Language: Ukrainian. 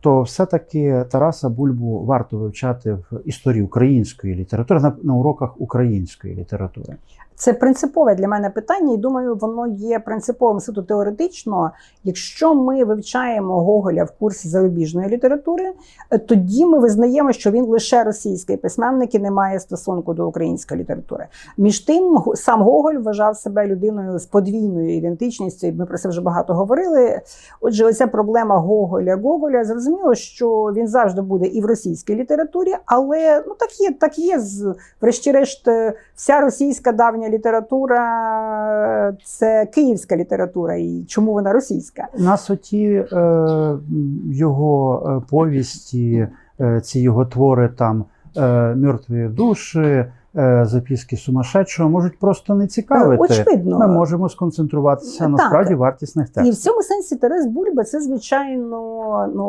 то все-таки Тараса Бульбу варто вивчати в історії української літератури на, на уроках української літератури. Це принципове для мене питання, і думаю, воно є принциповим суто теоретично. Якщо ми вивчаємо Гоголя в курсі зарубіжної літератури, е, тоді ми визнаємо, що він лише російський письменник і не має стосунку до української літератури. Між тим, сам Гоголь вважав себе людиною з подвійною ідентичністю, ми про це вже багато говорили. Отже, оця проблема Гоголя Гоголя зрозуміло, що він завжди буде і в російській літературі, але ну так є, так є з врешті-решт, е, вся російська давня література е, це київська література. І чому вона російська? Нас оті е, його е, повісті, ці його твори там е, мертві душі, записки сумасшедшого можуть просто не цікавити. Очевидно. Ми можемо сконцентруватися на Так. справді вартісних І в цьому сенсі Тарас Бульба це звичайно ну